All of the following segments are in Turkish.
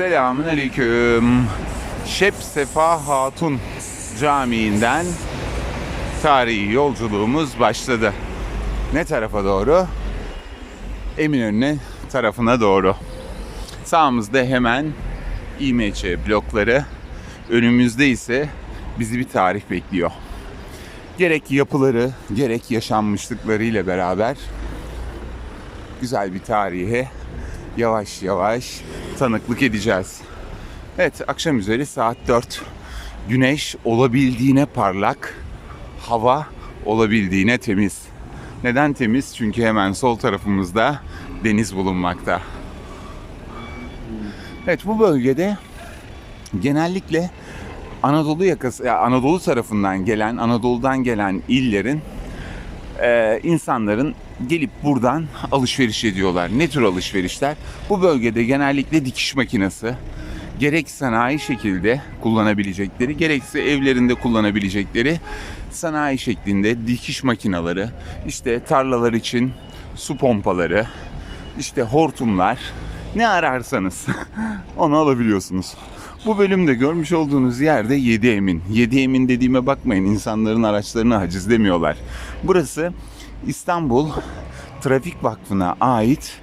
Selamun Aleyküm. Şep Sefa Hatun Camii'nden tarihi yolculuğumuz başladı. Ne tarafa doğru? Eminönü tarafına doğru. Sağımızda hemen İMÇ blokları, önümüzde ise bizi bir tarih bekliyor. Gerek yapıları, gerek yaşanmışlıklarıyla beraber güzel bir tarihe yavaş yavaş tanıklık edeceğiz. Evet, akşam üzeri saat 4. Güneş olabildiğine parlak, hava olabildiğine temiz. Neden temiz? Çünkü hemen sol tarafımızda deniz bulunmakta. Evet, bu bölgede genellikle Anadolu yakası, ya Anadolu tarafından gelen, Anadolu'dan gelen illerin e, insanların gelip buradan alışveriş ediyorlar. Ne tür alışverişler? Bu bölgede genellikle dikiş makinesi, gerek sanayi şekilde kullanabilecekleri, gerekse evlerinde kullanabilecekleri sanayi şeklinde dikiş makineleri, işte tarlalar için su pompaları, işte hortumlar, ne ararsanız onu alabiliyorsunuz. Bu bölümde görmüş olduğunuz yerde 7 Emin. 7 Emin dediğime bakmayın insanların araçlarını haciz demiyorlar. Burası İstanbul Trafik Vakfı'na ait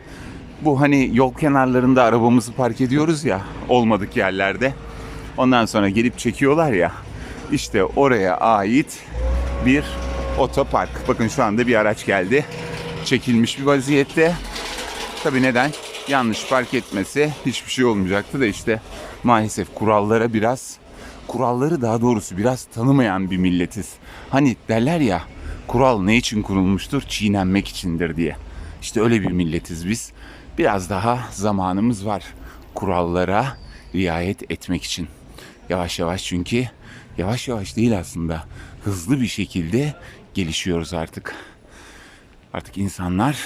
bu hani yol kenarlarında arabamızı park ediyoruz ya olmadık yerlerde. Ondan sonra gelip çekiyorlar ya. İşte oraya ait bir otopark. Bakın şu anda bir araç geldi. Çekilmiş bir vaziyette. Tabii neden? Yanlış park etmesi hiçbir şey olmayacaktı da işte maalesef kurallara biraz kuralları daha doğrusu biraz tanımayan bir milletiz. Hani derler ya kural ne için kurulmuştur? Çiğnenmek içindir diye. İşte öyle bir milletiz biz. Biraz daha zamanımız var kurallara riayet etmek için. Yavaş yavaş çünkü yavaş yavaş değil aslında hızlı bir şekilde gelişiyoruz artık. Artık insanlar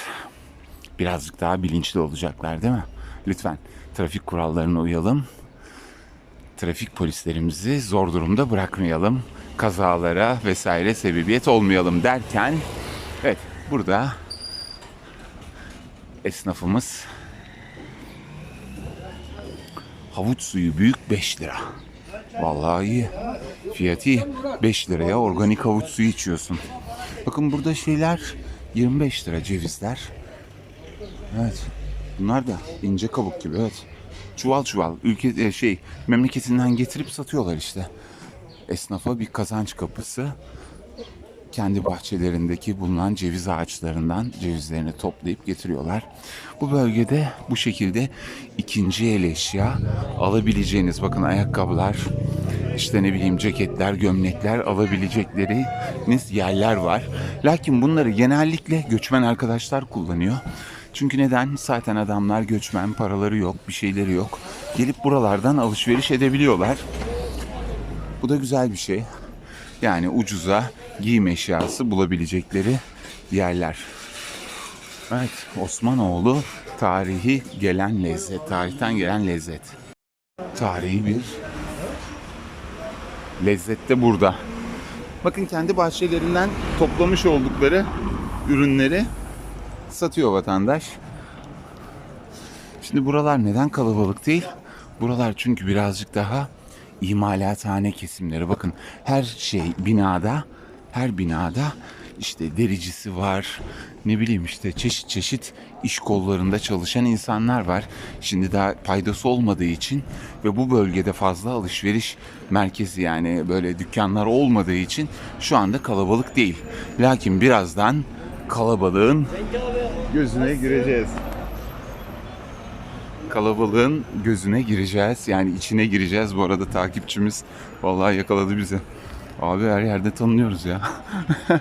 birazcık daha bilinçli olacaklar değil mi? Lütfen trafik kurallarına uyalım. Trafik polislerimizi zor durumda bırakmayalım. Kazalara vesaire sebebiyet olmayalım derken evet burada esnafımız havuç suyu büyük 5 lira. Vallahi iyi. Fiyatı iyi. 5 liraya organik havuç suyu içiyorsun. Bakın burada şeyler 25 lira cevizler. Evet. Bunlar da ince kabuk gibi evet. Çuval çuval ülke e, şey memleketinden getirip satıyorlar işte. Esnafa bir kazanç kapısı. Kendi bahçelerindeki bulunan ceviz ağaçlarından cevizlerini toplayıp getiriyorlar. Bu bölgede bu şekilde ikinci el eşya alabileceğiniz bakın ayakkabılar, işte ne bileyim ceketler, gömlekler alabilecekleriniz yerler var. Lakin bunları genellikle göçmen arkadaşlar kullanıyor. Çünkü neden? Zaten adamlar göçmen, paraları yok, bir şeyleri yok. Gelip buralardan alışveriş edebiliyorlar. Bu da güzel bir şey. Yani ucuza giyim eşyası bulabilecekleri yerler. Evet, Osmanoğlu tarihi gelen lezzet, tarihten gelen lezzet. Tarihi bir lezzet de burada. Bakın kendi bahçelerinden toplamış oldukları ürünleri satıyor vatandaş. Şimdi buralar neden kalabalık değil? Buralar çünkü birazcık daha imalathane kesimleri. Bakın her şey binada, her binada işte dericisi var. Ne bileyim işte çeşit çeşit iş kollarında çalışan insanlar var. Şimdi daha paydası olmadığı için ve bu bölgede fazla alışveriş merkezi yani böyle dükkanlar olmadığı için şu anda kalabalık değil. Lakin birazdan kalabalığın gözüne gireceğiz. Kalabalığın gözüne gireceğiz. Yani içine gireceğiz. Bu arada takipçimiz vallahi yakaladı bizi. Abi her yerde tanınıyoruz ya.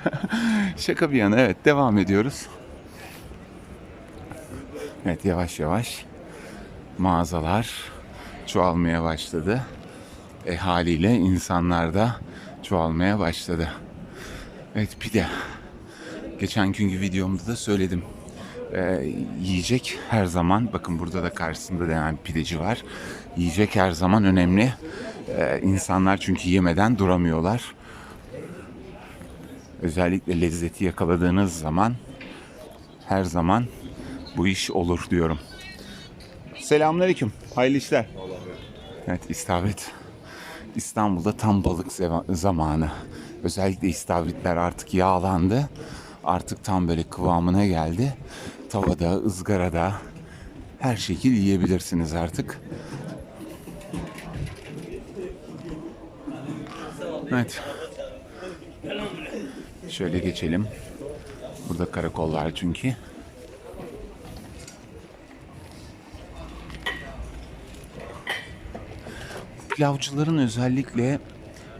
Şaka bir yana evet devam ediyoruz. Evet yavaş yavaş mağazalar çoğalmaya başladı. E haliyle insanlar da çoğalmaya başladı. Evet pide. Geçen günkü videomda da söyledim. Ee, yiyecek her zaman bakın burada da karşısında denen pideci var. Yiyecek her zaman önemli. Ee, insanlar çünkü yemeden duramıyorlar. Özellikle lezzeti yakaladığınız zaman her zaman bu iş olur diyorum. Selamünaleyküm. Hayırlı işler. Evet istavrit. İstanbul'da tam balık zamanı. Özellikle istavritler artık yağlandı. Artık tam böyle kıvamına geldi. Tavada, ızgarada her şekil yiyebilirsiniz artık. Evet. Şöyle geçelim. Burada karakol var çünkü. Pilavcıların özellikle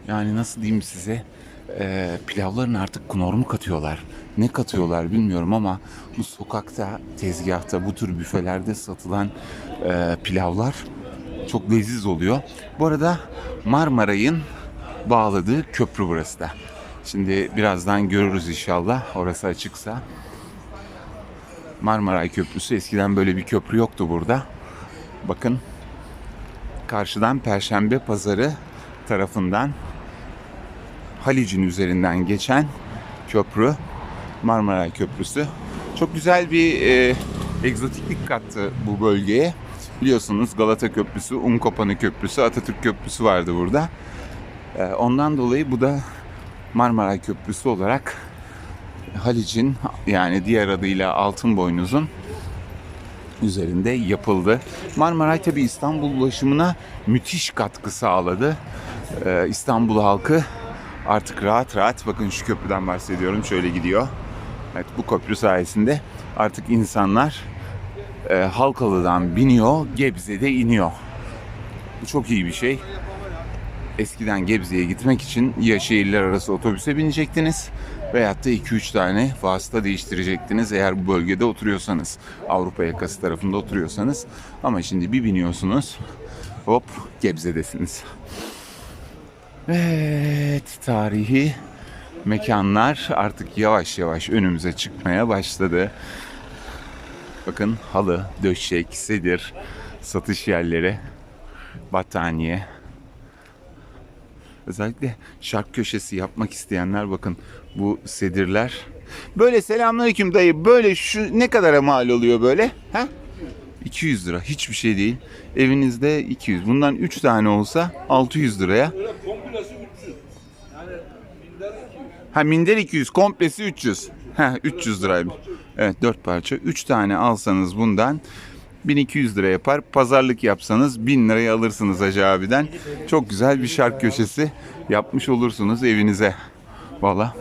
yani nasıl diyeyim size e, pilavların artık normu katıyorlar. Ne katıyorlar bilmiyorum ama bu sokakta, tezgahta, bu tür büfelerde satılan e, pilavlar çok leziz oluyor. Bu arada Marmaray'ın bağladığı köprü burası da. Şimdi birazdan görürüz inşallah orası açıksa. Marmaray Köprüsü eskiden böyle bir köprü yoktu burada. Bakın karşıdan Perşembe Pazarı tarafından Halic'in üzerinden geçen köprü Marmaray Köprüsü. Çok güzel bir e, egzotiklik kattı bu bölgeye. Biliyorsunuz Galata Köprüsü, Unkopanı Köprüsü, Atatürk Köprüsü vardı burada. E, ondan dolayı bu da Marmaray Köprüsü olarak Halic'in yani diğer adıyla Altınboynuz'un üzerinde yapıldı. Marmaray tabi İstanbul ulaşımına müthiş katkı sağladı. Ee, İstanbul halkı artık rahat rahat bakın şu köprüden bahsediyorum şöyle gidiyor. Evet bu köprü sayesinde artık insanlar e, Halkalı'dan biniyor Gebze'de iniyor. Bu çok iyi bir şey. Eskiden Gebze'ye gitmek için ya şehirler arası otobüse binecektiniz veyahut da 2-3 tane vasıta değiştirecektiniz eğer bu bölgede oturuyorsanız. Avrupa yakası tarafında oturuyorsanız. Ama şimdi bir biniyorsunuz hop Gebze'desiniz. Evet tarihi mekanlar artık yavaş yavaş önümüze çıkmaya başladı. Bakın halı, döşek, sedir, satış yerleri, battaniye, Özellikle şark köşesi yapmak isteyenler bakın bu sedirler. Böyle selamünaleyküm dayı. Böyle şu ne kadara mal oluyor böyle? Ha? 200 lira. Hiçbir şey değil. Evinizde 200. Bundan 3 tane olsa 600 liraya. Komplesi 300. Yani minder 200. Ha minder 200. Komplesi 300. Ha 300 liraymış. Evet 4 parça. 3 tane alsanız bundan 1200 lira yapar. Pazarlık yapsanız 1000 liraya alırsınız Hacı abiden. Çok güzel bir şark köşesi yapmış olursunuz evinize. Valla.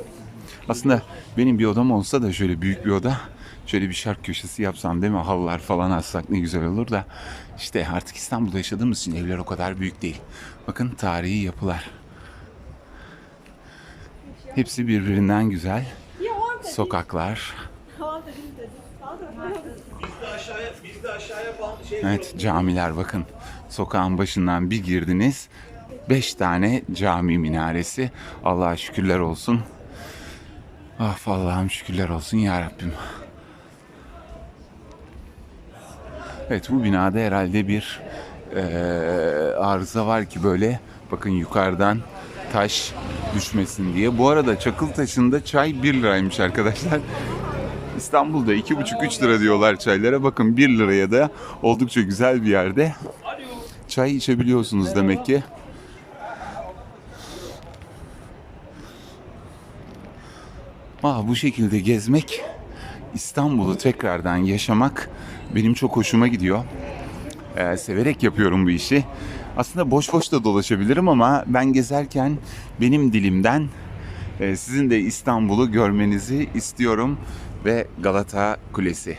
Aslında benim bir odam olsa da şöyle büyük bir oda. Şöyle bir şark köşesi yapsam değil mi? Halılar falan assak ne güzel olur da. İşte artık İstanbul'da yaşadığımız için evler o kadar büyük değil. Bakın tarihi yapılar. Hepsi birbirinden güzel. Sokaklar. Evet camiler bakın. Sokağın başından bir girdiniz. Beş tane cami minaresi. Allah'a şükürler olsun. Ah Allah'ım şükürler olsun ya Rabbim. Evet bu binada herhalde bir eee, arıza var ki böyle bakın yukarıdan taş düşmesin diye. Bu arada çakıl taşında çay 1 liraymış arkadaşlar. İstanbul'da 2,5-3 lira diyorlar çaylara. Bakın 1 liraya da oldukça güzel bir yerde çay içebiliyorsunuz demek ki. Ah, bu şekilde gezmek, İstanbul'u tekrardan yaşamak benim çok hoşuma gidiyor. Ee, severek yapıyorum bu işi. Aslında boş boş da dolaşabilirim ama ben gezerken benim dilimden e, sizin de İstanbul'u görmenizi istiyorum ve Galata Kulesi.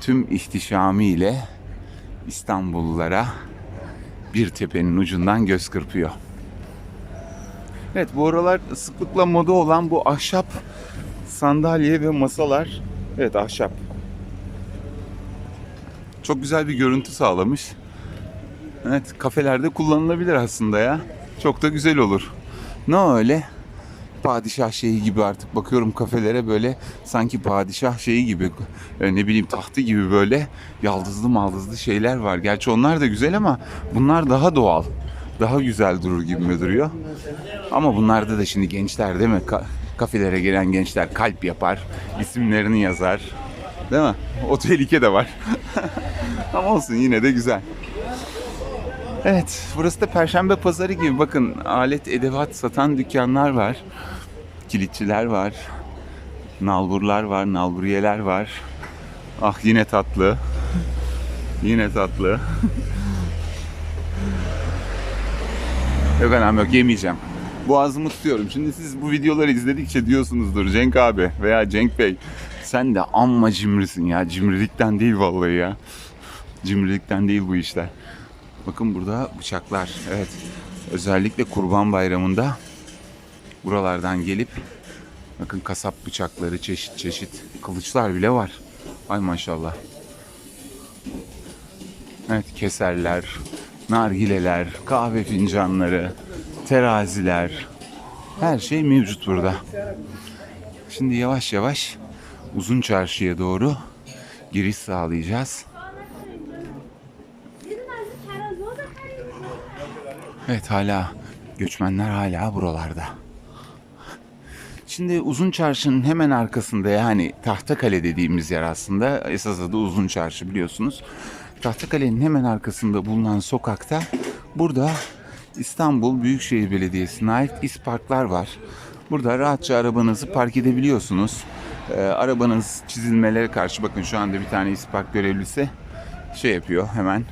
Tüm ihtişamıyla İstanbullulara bir tepenin ucundan göz kırpıyor. Evet bu aralar sıklıkla moda olan bu ahşap sandalye ve masalar. Evet ahşap. Çok güzel bir görüntü sağlamış. Evet kafelerde kullanılabilir aslında ya. Çok da güzel olur. Ne öyle? Padişah şeyi gibi artık bakıyorum kafelere böyle sanki padişah şeyi gibi e, ne bileyim tahtı gibi böyle yaldızlı maldızlı şeyler var. Gerçi onlar da güzel ama bunlar daha doğal. Daha güzel durur gibi mi duruyor? Ama bunlarda da şimdi gençler değil mi? Kafelere gelen gençler kalp yapar, isimlerini yazar. Değil mi? O tehlike de var. ama olsun yine de güzel. Evet, burası da Perşembe Pazarı gibi. Bakın alet edevat satan dükkanlar var. Kilitçiler var. Nalburlar var, nalburiyeler var. Ah yine tatlı. Yine tatlı. yok anam yok yemeyeceğim. Boğazımı tutuyorum. Şimdi siz bu videoları izledikçe diyorsunuzdur Cenk abi veya Cenk Bey. Sen de amma cimrisin ya. Cimrilikten değil vallahi ya. Cimrilikten değil bu işler. Bakın burada bıçaklar. Evet. Özellikle Kurban Bayramı'nda buralardan gelip bakın kasap bıçakları çeşit çeşit kılıçlar bile var. Ay maşallah. Evet keserler, nargileler, kahve fincanları, teraziler. Her şey mevcut burada. Şimdi yavaş yavaş uzun çarşıya doğru giriş sağlayacağız. Evet hala göçmenler hala buralarda. Şimdi Uzun Çarşı'nın hemen arkasında yani Tahtakale dediğimiz yer aslında esas adı Uzun Çarşı biliyorsunuz. Tahtakale'nin hemen arkasında bulunan sokakta burada İstanbul Büyükşehir Belediyesi'ne ait isparklar var. Burada rahatça arabanızı park edebiliyorsunuz. Ee, arabanız çizilmelere karşı bakın şu anda bir tane ispark görevlisi şey yapıyor hemen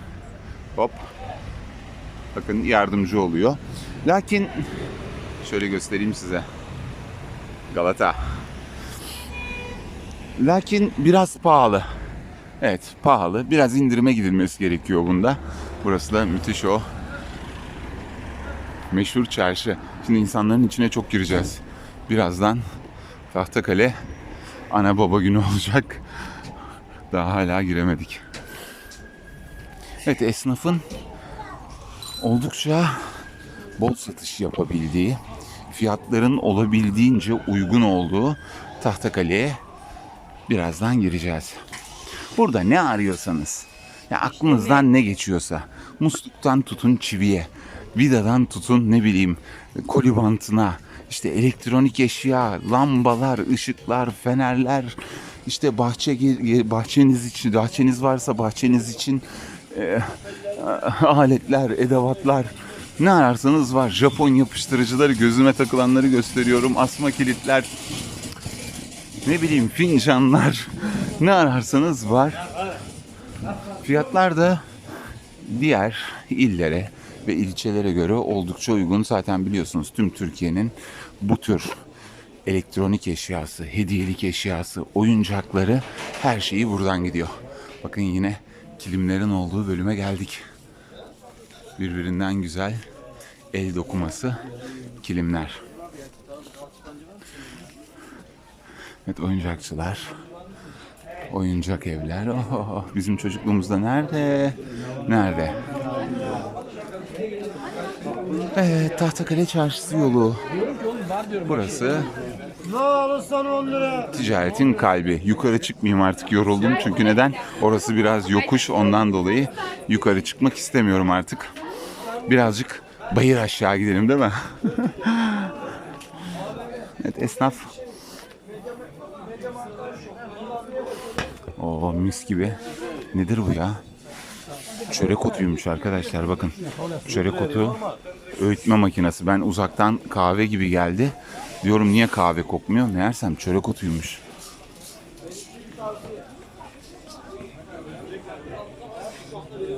hop bakın yardımcı oluyor. Lakin şöyle göstereyim size. Galata. Lakin biraz pahalı. Evet pahalı. Biraz indirime gidilmesi gerekiyor bunda. Burası da müthiş o. Meşhur çarşı. Şimdi insanların içine çok gireceğiz. Birazdan Tahtakale ana baba günü olacak. Daha hala giremedik. Evet esnafın oldukça bol satış yapabildiği, fiyatların olabildiğince uygun olduğu Tahtakale'ye birazdan gireceğiz. Burada ne arıyorsanız, ya aklınızdan ne geçiyorsa, musluktan tutun çiviye, vidadan tutun ne bileyim kolibantına, işte elektronik eşya, lambalar, ışıklar, fenerler, işte bahçe bahçeniz için, bahçeniz varsa bahçeniz için e, aletler, edevatlar ne ararsanız var. Japon yapıştırıcıları, gözüme takılanları gösteriyorum. Asma kilitler, ne bileyim fincanlar, ne ararsanız var. Fiyatlar da diğer illere ve ilçelere göre oldukça uygun. Zaten biliyorsunuz tüm Türkiye'nin bu tür elektronik eşyası, hediyelik eşyası, oyuncakları her şeyi buradan gidiyor. Bakın yine kilimlerin olduğu bölüme geldik. Birbirinden güzel el dokuması kilimler. Evet oyuncakçılar. Oyuncak evler. Oh, bizim çocukluğumuzda nerede? Nerede? Evet, Tahtakale Çarşısı yolu. Burası Ne alırsan 10 lira. ticaretin kalbi. Yukarı çıkmayayım artık yoruldum. Çünkü neden? Orası biraz yokuş ondan dolayı yukarı çıkmak istemiyorum artık. Birazcık bayır aşağı gidelim değil mi? evet esnaf. Oo mis gibi. Nedir bu ya? Çörek otuymuş arkadaşlar bakın. Çörek otu öğütme makinesi. Ben uzaktan kahve gibi geldi. Diyorum niye kahve kokmuyor? Meğersem çörek otuymuş.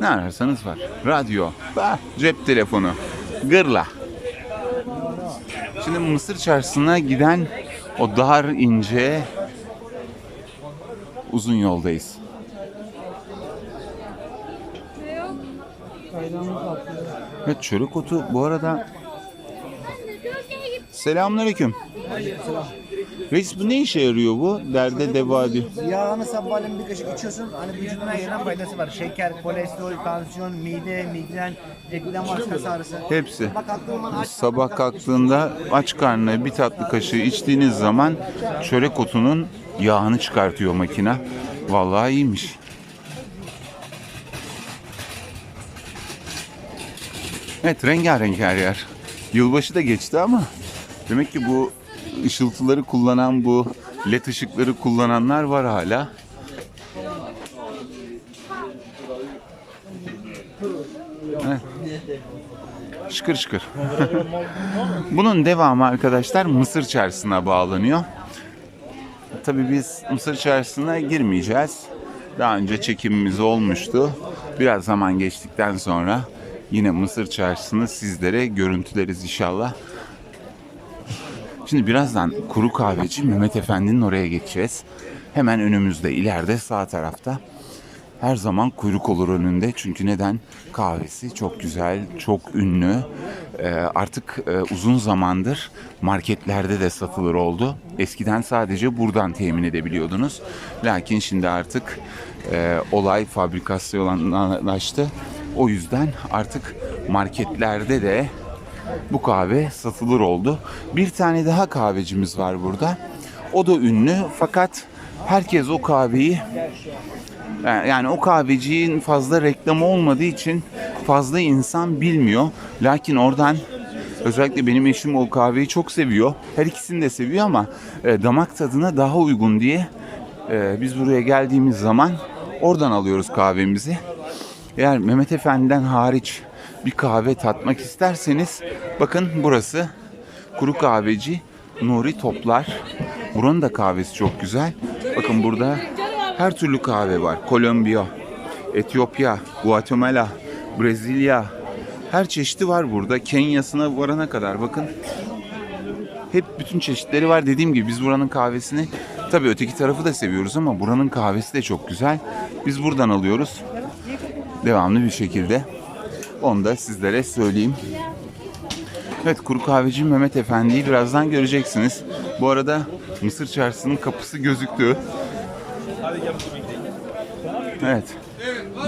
Ne ararsanız var. Radyo, bah, cep telefonu, gırla. Şimdi Mısır çarşısına giden o dar ince uzun yoldayız. Evet çörek otu bu arada Selamünaleyküm. Reis bu ne işe yarıyor bu? Derde deva diyor. Yağını sabahleyin bir kaşık içiyorsun. Hani vücuduna yayılan faydası var. Şeker, kolesterol, tansiyon, mide, migren, eklem hastası ağrısı. Hepsi. Sabah kalktığın zaman aç Sabah kalktığında aç karnına bir tatlı kaşığı içtiğiniz zaman çörek otunun yağını çıkartıyor makine. Vallahi iyiymiş. Evet rengarenk her yer. Yılbaşı da geçti ama demek ki bu ışıltıları kullanan bu led ışıkları kullananlar var hala. Evet. Şıkır şıkır. Bunun devamı arkadaşlar Mısır Çarşısı'na bağlanıyor. Tabii biz Mısır Çarşısı'na girmeyeceğiz. Daha önce çekimimiz olmuştu. Biraz zaman geçtikten sonra yine Mısır Çarşısı'nı sizlere görüntüleriz inşallah. Şimdi birazdan kuru kahveci Mehmet Efendi'nin oraya geçeceğiz. Hemen önümüzde ileride sağ tarafta. Her zaman kuyruk olur önünde çünkü neden? Kahvesi çok güzel, çok ünlü. Ee, artık e, uzun zamandır marketlerde de satılır oldu. Eskiden sadece buradan temin edebiliyordunuz. Lakin şimdi artık e, olay fabrikasyonlaştı. O yüzden artık marketlerde de bu kahve satılır oldu. Bir tane daha kahvecimiz var burada. O da ünlü fakat herkes o kahveyi yani o kahvecinin fazla reklamı olmadığı için fazla insan bilmiyor. Lakin oradan özellikle benim eşim o kahveyi çok seviyor. Her ikisini de seviyor ama e, damak tadına daha uygun diye e, biz buraya geldiğimiz zaman oradan alıyoruz kahvemizi. Eğer Mehmet Efendi'den hariç bir kahve tatmak isterseniz bakın burası kuru kahveci Nuri Toplar. Buranın da kahvesi çok güzel. Bakın burada her türlü kahve var. Kolombiya, Etiyopya, Guatemala, Brezilya. Her çeşidi var burada. Kenya'sına varana kadar bakın. Hep bütün çeşitleri var. Dediğim gibi biz buranın kahvesini tabii öteki tarafı da seviyoruz ama buranın kahvesi de çok güzel. Biz buradan alıyoruz. Devamlı bir şekilde. Onu da sizlere söyleyeyim. Evet kuru kahveci Mehmet Efendi'yi birazdan göreceksiniz. Bu arada Mısır Çarşısı'nın kapısı gözüktü. Evet.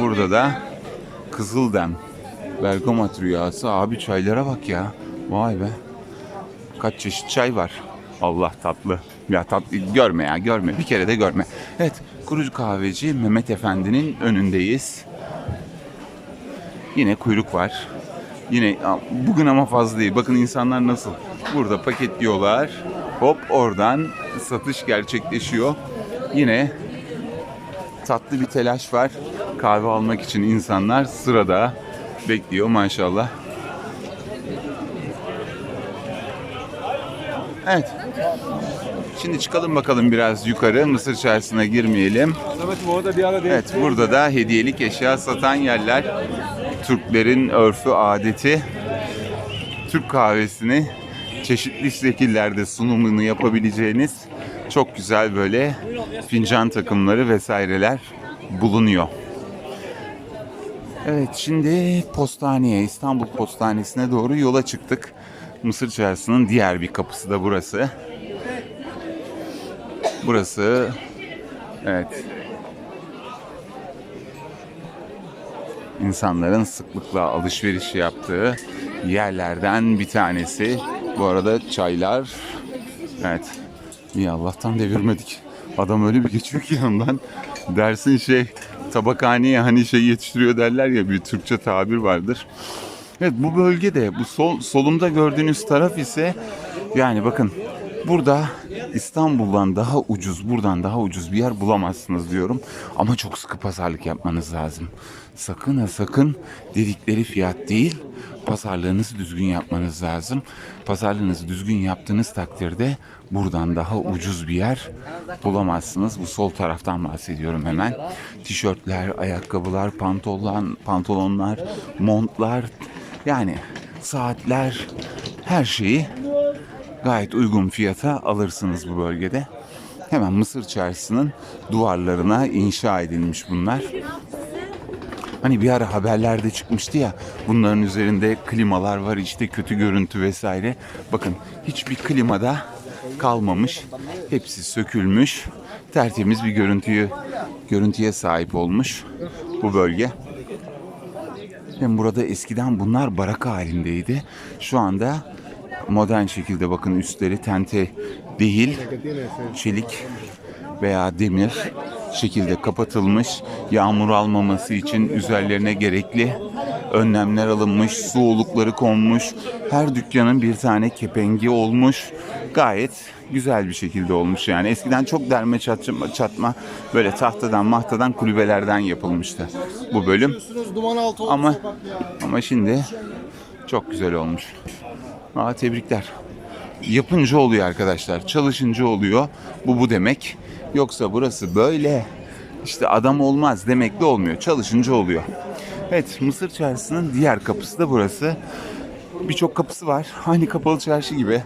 Burada da Kızıldem. Bergamat rüyası. Abi çaylara bak ya. Vay be. Kaç çeşit çay var. Allah tatlı. Ya tatlı görme ya görme. Bir kere de görme. Evet kurucu kahveci Mehmet Efendi'nin önündeyiz. Yine kuyruk var. Yine bugün ama fazla değil. Bakın insanlar nasıl. Burada paketliyorlar. Hop oradan satış gerçekleşiyor. Yine tatlı bir telaş var. Kahve almak için insanlar sırada bekliyor maşallah. Evet. Şimdi çıkalım bakalım biraz yukarı. Mısır çarşısına girmeyelim. Evet burada da hediyelik eşya satan yerler. Türklerin örfü adeti. Türk kahvesini çeşitli şekillerde sunumunu yapabileceğiniz çok güzel böyle fincan takımları vesaireler bulunuyor. Evet şimdi postaneye İstanbul Postanesi'ne doğru yola çıktık. Mısır Çarşısı'nın diğer bir kapısı da burası. Burası evet insanların sıklıkla alışveriş yaptığı yerlerden bir tanesi. Bu arada çaylar evet iyi Allah'tan devirmedik. Adam öyle bir geçiyor ki yandan dersin şey tabakhaneye hani şey yetiştiriyor derler ya bir Türkçe tabir vardır. Evet bu bölgede bu sol, solumda gördüğünüz taraf ise yani bakın burada İstanbul'dan daha ucuz buradan daha ucuz bir yer bulamazsınız diyorum. Ama çok sıkı pazarlık yapmanız lazım. Sakın ha sakın dedikleri fiyat değil pazarlığınızı düzgün yapmanız lazım. Pazarlığınızı düzgün yaptığınız takdirde buradan daha ucuz bir yer bulamazsınız. Bu sol taraftan bahsediyorum hemen. Tişörtler, ayakkabılar, pantolon, pantolonlar, montlar yani saatler her şeyi gayet uygun fiyata alırsınız bu bölgede. Hemen Mısır Çarşısı'nın duvarlarına inşa edilmiş bunlar. Hani bir ara haberlerde çıkmıştı ya bunların üzerinde klimalar var işte kötü görüntü vesaire. Bakın hiçbir klimada kalmamış. Hepsi sökülmüş. Tertemiz bir görüntüyü görüntüye sahip olmuş bu bölge. Hem burada eskiden bunlar baraka halindeydi. Şu anda modern şekilde bakın üstleri tente değil çelik veya demir şekilde kapatılmış. Yağmur almaması için üzerlerine gerekli önlemler alınmış. Su olukları konmuş. Her dükkanın bir tane kepengi olmuş. Gayet güzel bir şekilde olmuş yani. Eskiden çok derme çatma, çatma böyle tahtadan mahtadan kulübelerden yapılmıştı bu bölüm. Ama ama şimdi çok güzel olmuş. Aa, tebrikler. Yapınca oluyor arkadaşlar. Çalışınca oluyor. Bu bu demek. Yoksa burası böyle işte adam olmaz demek de olmuyor. Çalışınca oluyor. Evet Mısır Çarşısı'nın diğer kapısı da burası. Birçok kapısı var. Aynı kapalı çarşı gibi.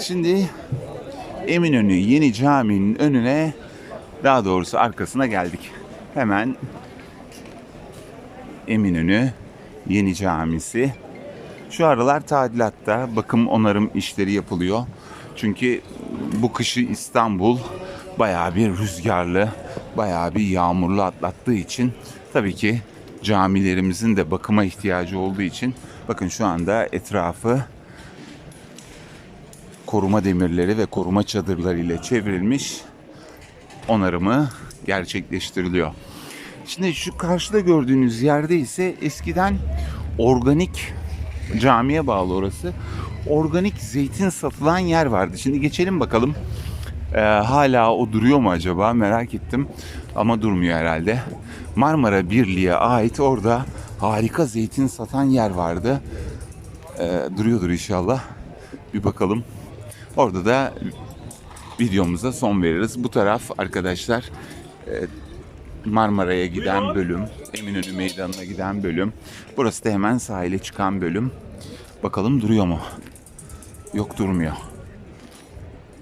Şimdi Eminönü Yeni Cami'nin önüne daha doğrusu arkasına geldik. Hemen Eminönü Yeni Camisi. Şu aralar tadilatta, bakım onarım işleri yapılıyor. Çünkü bu kışı İstanbul bayağı bir rüzgarlı, bayağı bir yağmurlu atlattığı için tabii ki camilerimizin de bakıma ihtiyacı olduğu için bakın şu anda etrafı koruma demirleri ve koruma çadırları ile çevrilmiş onarımı gerçekleştiriliyor. Şimdi şu karşıda gördüğünüz yerde ise eskiden organik camiye bağlı orası. Organik zeytin satılan yer vardı. Şimdi geçelim bakalım. Ee, hala o duruyor mu acaba merak ettim. Ama durmuyor herhalde. Marmara Birliği'ye ait orada harika zeytin satan yer vardı. Ee, duruyordur inşallah. Bir bakalım. Orada da videomuza son veririz. Bu taraf arkadaşlar e, Marmara'ya giden bölüm, Eminönü Meydanı'na giden bölüm. Burası da hemen sahile çıkan bölüm. Bakalım duruyor mu? Yok durmuyor.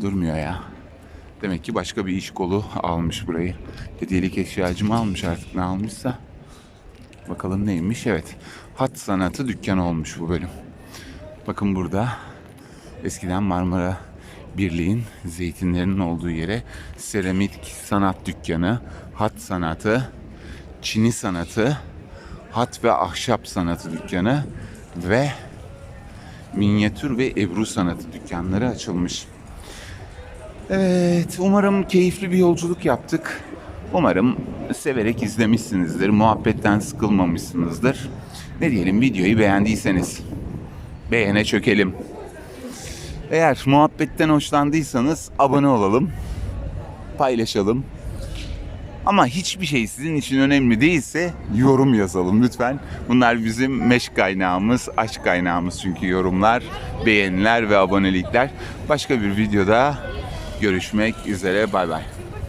Durmuyor ya. Demek ki başka bir iş kolu almış burayı. Hediyelik eşyacı mı almış artık ne almışsa. Bakalım neymiş? Evet. Hat sanatı dükkanı olmuş bu bölüm. Bakın burada eskiden Marmara Birliği'nin zeytinlerinin olduğu yere seramik sanat dükkanı, hat sanatı, çini sanatı, hat ve ahşap sanatı dükkanı ve minyatür ve ebru sanatı dükkanları açılmış. Evet, umarım keyifli bir yolculuk yaptık. Umarım severek izlemişsinizdir, muhabbetten sıkılmamışsınızdır. Ne diyelim videoyu beğendiyseniz beğene çökelim. Eğer muhabbetten hoşlandıysanız abone olalım, paylaşalım. Ama hiçbir şey sizin için önemli değilse yorum yazalım lütfen. Bunlar bizim meşk kaynağımız, aşk kaynağımız çünkü yorumlar, beğeniler ve abonelikler. Başka bir videoda görüşmek üzere. Bay bay.